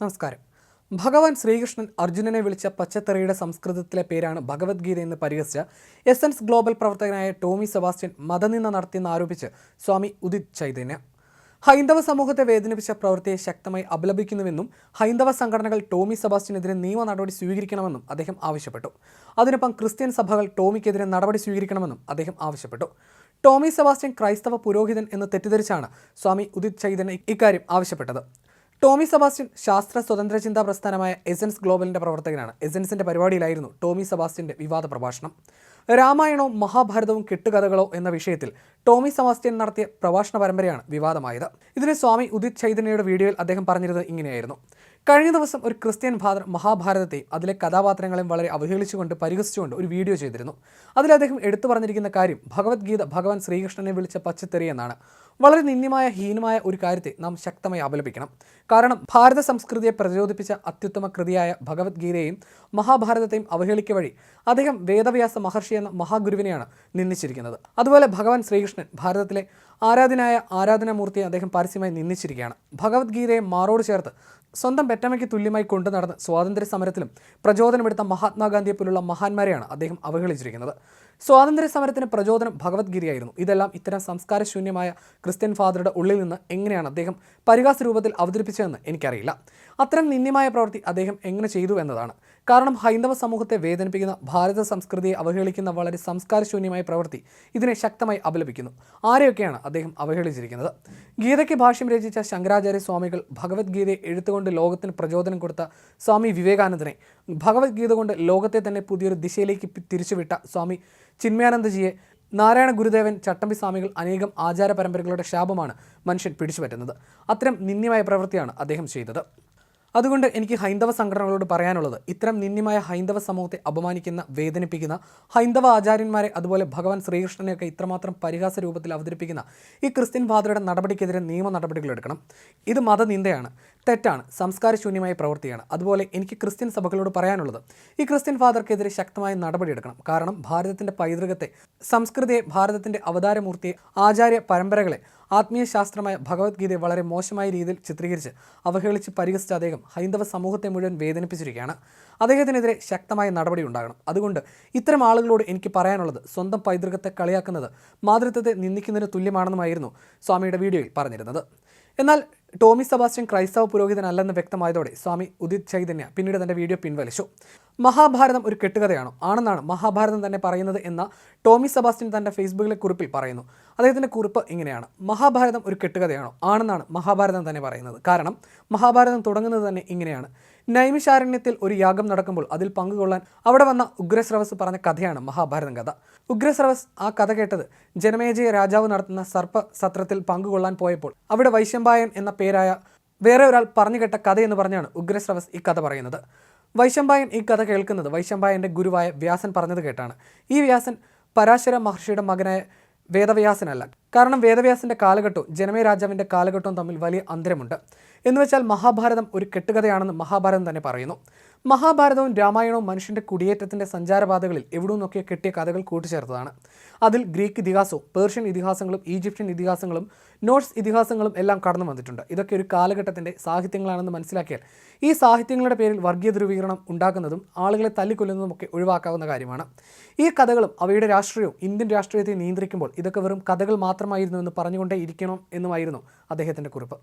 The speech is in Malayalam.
നമസ്കാരം. ഭഗവാൻ ശ്രീകൃഷ്ണൻ അർജുനനെ വിളിച്ച പച്ചത്തറിയുടെ സംസ്കൃതത്തിലെ പേരാണ് ഭഗവത്ഗീത എന്ന് പരിഹസിച്ച എസൻസ് ഗ്ലോബൽ പ്രവർത്തകനായ ടോമി സെബാസ്റ്റ്യൻ മതനിന്ന നടത്തിയെന്ന് ആരോപിച്ച് സ്വാമി ഉദിത് ചൈതന്യ. ഹൈന്ദവ സമൂഹത്തെ വേദനിപ്പിച്ച പ്രവൃത്തിയെ ശക്തമായി അപലപിക്കുന്നുവെന്നും ഹൈന്ദവ സംഘടനകൾ ടോമി സെബാസ്റ്റ്യനെതിരെ നിയമ നടപടി സ്വീകരിക്കണമെന്നും അദ്ദേഹം ആവശ്യപ്പെട്ടു. അതിനൊപ്പം ക്രിസ്ത്യൻ സഭകൾ ടോമിക്കെതിരെ നടപടി സ്വീകരിക്കണമെന്നും അദ്ദേഹം ആവശ്യപ്പെട്ടു. ടോമി സെബാസ്റ്റ്യൻ ക്രൈസ്തവ പുരോഹിതൻ എന്ന് തെറ്റിദ്ധരിച്ചാണ് സ്വാമി ഉദിത് ചൈതന്യ ഇക്കാര്യം ആവശ്യപ്പെട്ടത്. ടോമി സെബാസ്റ്റ്യൻ ശാസ്ത്ര സ്വതന്ത്ര ചിന്താ പ്രസ്ഥാനമായ എസെൻസ് ഗ്ലോബലിന്റെ പ്രവർത്തകനാണ്. എസെൻസിന്റെ പരിപാടിയിലായിരുന്നു ടോമി സെബാസ്റ്റ്യന്റെ വിവാദ പ്രഭാഷണം. രാമായണവും മഹാഭാരതവും കെട്ടുകഥകളോ എന്ന വിഷയത്തിൽ ടോമി സെബാസ്റ്റ്യൻ നടത്തിയ പ്രഭാഷണ പരമ്പരയാണ് വിവാദമായത്. ഇതിന് സ്വാമി ഉദിത് ചൈതന്യയുടെ വീഡിയോയിൽ അദ്ദേഹം പറഞ്ഞിരുന്നത് ഇങ്ങനെയായിരുന്നു. കഴിഞ്ഞ ദിവസം ഒരു ക്രിസ്ത്യൻ ഫാദർ മഹാഭാരതത്തെയും അതിലെ കഥാപാത്രങ്ങളെയും വളരെ അവഹേളിച്ചുകൊണ്ട് പരിഹസിച്ചുകൊണ്ട് ഒരു വീഡിയോ ചെയ്തിരുന്നു. അതിൽ അദ്ദേഹം എടുത്തു പറഞ്ഞിരിക്കുന്ന കാര്യം ഭഗവത്ഗീത ഭഗവാൻ ശ്രീകൃഷ്ണനെ വിളിച്ച പച്ചത്തെറി എന്നാണ് വളരെ നിന്ദ്യമായ ഹീനമായ ഒരു കാര്യത്തെ നാം ശക്തമായി അപലപിക്കണം കാരണം ഭാരത സംസ്കൃതിയെ പ്രചോദിപ്പിച്ച അത്യുത്തമ കൃതിയായ ഭഗവത്ഗീതയെയും മഹാഭാരതത്തെയും അവഹേളിക്ക വഴി അദ്ദേഹം വേദവ്യാസ മഹർഷി എന്ന മഹാഗുരുവിനെയാണ് നിന്ദിച്ചിരിക്കുന്നത്. അതുപോലെ ഭഗവാൻ ശ്രീകൃഷ്ണൻ ഭാരതത്തിലെ ആരാധനായ ആരാധനാമൂർത്തിയെ അദ്ദേഹം പരസ്യമായി നിന്ദിച്ചിരിക്കുകയാണ്. ഭഗവത്ഗീതയെ മാറോട് ചേർത്ത് സ്വന്തം പെറ്റമ്മയ്ക്ക് തുല്യമായി കൊണ്ടു നടന്ന് സ്വാതന്ത്ര്യ സമരത്തിലും പ്രചോദനമെടുത്ത മഹാത്മാഗാന്ധിയെ പോലുള്ള മഹാന്മാരെയാണ് അദ്ദേഹം അവഹേളിച്ചിരിക്കുന്നത്. സ്വാതന്ത്ര്യ സമരത്തിന് പ്രചോദനം ഭഗവത്ഗീതയായിരുന്നു ഇതെല്ലാം ഇത്തരം സംസ്കാരശൂന്യമായ ക്രിസ്ത്യൻ ഫാദറുടെ ഉള്ളിൽ നിന്ന് എങ്ങനെയാണ് അദ്ദേഹം പരിഹാസ രൂപത്തിൽ അവതരിപ്പിച്ചതെന്ന് എനിക്കറിയില്ല. അത്തരം നിന്ദ്യമായ പ്രവൃത്തി അദ്ദേഹം എങ്ങനെ ചെയ്തു എന്നതാണ്. കാരണം ഹൈന്ദവ സമൂഹത്തെ വേദനിപ്പിക്കുന്ന ഭാരത സംസ്കൃതിയെ അവഹേളിക്കുന്ന വളരെ സംസ്കാരശൂന്യമായ പ്രവൃത്തി ഇതിനെ ശക്തമായി അപലപിക്കുന്നു. ആരെയൊക്കെയാണ് അദ്ദേഹം അവഹേളിച്ചിരിക്കുന്നത്? ഗീതയ്ക്ക് ഭാഷ്യം രചിച്ച ശങ്കരാചാര്യ സ്വാമികൾ ഭഗവത്ഗീതയെ എഴുത്തുകൊണ്ട് ലോകത്തിന് പ്രചോദനം കൊടുത്ത സ്വാമി വിവേകാനന്ദനെ. ഭഗവത്ഗീത കൊണ്ട് ലോകത്തെ തന്നെ പുതിയൊരു ദിശയിലേക്ക് തിരിച്ചുവിട്ട സ്വാമി ചിന്മയാനന്ദജിയെ നാരായണ ഗുരുദേവൻ ചട്ടമ്പി സ്വാമികൾ അനേകം ആചാര പരമ്പരകളുടെ ശാപമാണ് മനുഷ്യൻ പിടിച്ചുപറ്റുന്നത് അത്തരം നിന്ദ്യമായ പ്രവൃത്തിയാണ് അദ്ദേഹം ചെയ്തത്. അതുകൊണ്ട് എനിക്ക് ഹൈന്ദവ സംഘടനകളോട് പറയാനുള്ളത് ഇത്തരം നിന്ദ്യമായ ഹൈന്ദവ സമൂഹത്തെ അപമാനിക്കുന്ന വേദനിപ്പിക്കുന്ന ഹൈന്ദവ ആചാര്യന്മാരെ അതുപോലെ ഭഗവാൻ ശ്രീകൃഷ്ണനെയൊക്കെ ഇത്രമാത്രം പരിഹാസ രൂപത്തിൽ അവതരിപ്പിക്കുന്ന ഈ ക്രിസ്ത്യൻ ഫാദറുടെ നടപടിക്കെതിരെ നിയമ നടപടികൾ എടുക്കണം ഇത് മതനിന്ദയാണ്. തെറ്റാണ് സംസ്കാരശൂന്യമായ പ്രവൃത്തിയാണ്. അതുപോലെ എനിക്ക് ക്രിസ്ത്യൻ സഭകളോട് പറയാനുള്ളത് ഈ ക്രിസ്ത്യൻ ഫാദർക്കെതിരെ ശക്തമായ നടപടിയെടുക്കണം. കാരണം ഭാരതത്തിന്റെ പൈതൃകത്തെ സംസ്കൃതിയെ ഭാരതത്തിന്റെ അവതാരമൂർത്തിയെ ആചാര്യ പരമ്പരകളെ ആത്മീയ ശാസ്ത്രമായ ഭഗവത്ഗീതയെ വളരെ മോശമായ രീതിയിൽ ചിത്രീകരിച്ച് അവഹേളിച്ച് പരിഹസിച്ച അദ്ദേഹം ഹൈന്ദവ സമൂഹത്തെ മുഴുവൻ വേദനിപ്പിച്ചിരിക്കുകയാണ്. അദ്ദേഹത്തിനെതിരെ ശക്തമായ നടപടി ഉണ്ടാകണം. അതുകൊണ്ട് ഇത്തരം ആളുകളോട് എനിക്ക് പറയാനുള്ളത് സ്വന്തം പൈതൃകത്തെ കളിയാക്കുന്നത് മാതൃത്വത്തെ നിന്ദിക്കുന്നതിന് തുല്യമാണെന്നുമായിരുന്നു സ്വാമിയുടെ വീഡിയോയിൽ പറഞ്ഞിരുന്നത്. എന്നാൽ ടോമി സെബാസ്റ്റ്യൻ ക്രൈസ്തവ പുരോഹിതനല്ലെന്ന് വ്യക്തമായതോടെ സ്വാമി ഉദിത് ചൈതന്യ പിന്നീട് തന്റെ വീഡിയോ പിൻവലിച്ചു. മഹാഭാരതം ഒരു കെട്ടുകഥയാണോ? ആണെന്നാണ് മഹാഭാരതം തന്നെ പറയുന്നത് എന്ന ടോമി സെബാസ്റ്റ്യൻ തന്റെ ഫേസ്ബുക്കിലെ കുറിപ്പിൽ പറയുന്നു. അദ്ദേഹത്തിന്റെ കുറിപ്പ് ഇങ്ങനെയാണ്. മഹാഭാരതം ഒരു കെട്ടുകഥയാണോ? ആണെന്നാണ് മഹാഭാരതം തന്നെ പറയുന്നത്. കാരണം മഹാഭാരതം തുടങ്ങുന്നത് തന്നെ ഇങ്ങനെയാണ്. നൈമിശാരണ്യത്തിൽ ഒരു യാഗം നടക്കുമ്പോൾ അതിൽ പങ്കുകൊള്ളാൻ അവിടെ വന്ന ഉഗ്രസ്രവസ് പറഞ്ഞ കഥയാണ് മഹാഭാരതം കഥ. ഉഗ്രസ്രവസ് ആ കഥ കേട്ടത് ജനമേജയ രാജാവ് നടത്തുന്ന സർപ്പ സത്രത്തിൽ പങ്കുകൊള്ളാൻ പോയപ്പോൾ അവിടെ വൈശമ്പായൻ എന്ന പേരായ വേറെ ഒരാൾ പറഞ്ഞു കേട്ട കഥയെന്ന് പറഞ്ഞാണ് ഉഗ്രസ്രവസ് ഈ കഥ പറയുന്നത്. വൈശമ്പായൻ ഈ കഥ കേൾക്കുന്നത് വൈശമ്പായന്റെ ഗുരുവായ വ്യാസൻ പറഞ്ഞത് കേട്ടാണ്. ഈ വ്യാസൻ പരാശര മഹർഷിയുടെ മകനായ വേദവ്യാസനല്ല. കാരണം വേദവ്യാസന്റെ കാലഘട്ടവും ജനമേ രാജാവിന്റെ കാലഘട്ടവും തമ്മിൽ വലിയ അന്തരമുണ്ട്. എന്നുവെച്ചാൽ മഹാഭാരതം ഒരു കെട്ടുകഥയാണെന്ന് മഹാഭാരതം തന്നെ പറയുന്നു. മഹാഭാരതവും രാമായണവും മനുഷ്യന്റെ കുടിയേറ്റത്തിന്റെ സഞ്ചാരപാതകളിൽ എവിടെ നിന്നൊക്കെ കെട്ടിയ കഥകൾ കൂട്ടിച്ചേർത്തതാണ്. അതിൽ ഗ്രീക്ക് ഇതിഹാസവും പേർഷ്യൻ ഇതിഹാസങ്ങളും ഈജിപ്ഷ്യൻ ഇതിഹാസങ്ങളും നോട്ട്സ് ഇതിഹാസങ്ങളും എല്ലാം കടന്നു വന്നിട്ടുണ്ട്. ഇതൊക്കെ ഒരു കാലഘട്ടത്തിന്റെ സാഹിത്യങ്ങളാണെന്ന് മനസ്സിലാക്കിയാൽ ഈ സാഹിത്യങ്ങളുടെ പേരിൽ വർഗീയ ധ്രുവീകരണം ഉണ്ടാക്കുന്നതും ആളുകളെ തല്ലിക്കൊല്ലുന്നതും ഒക്കെ ഒഴിവാക്കാവുന്ന കാര്യമാണ്. ഈ കഥകളും അവയുടെ രാഷ്ട്രീയവും ഇന്ത്യൻ രാഷ്ട്രീയത്തെ നിയന്ത്രിക്കുമ്പോൾ ഇതൊക്കെ വെറും കഥകൾ മാത്രമായിരുന്നു എന്ന് പറഞ്ഞുകൊണ്ടേ ഇരിക്കണം എന്നുമായിരുന്നു അദ്ദേഹത്തിന്റെ കുറിപ്പ്.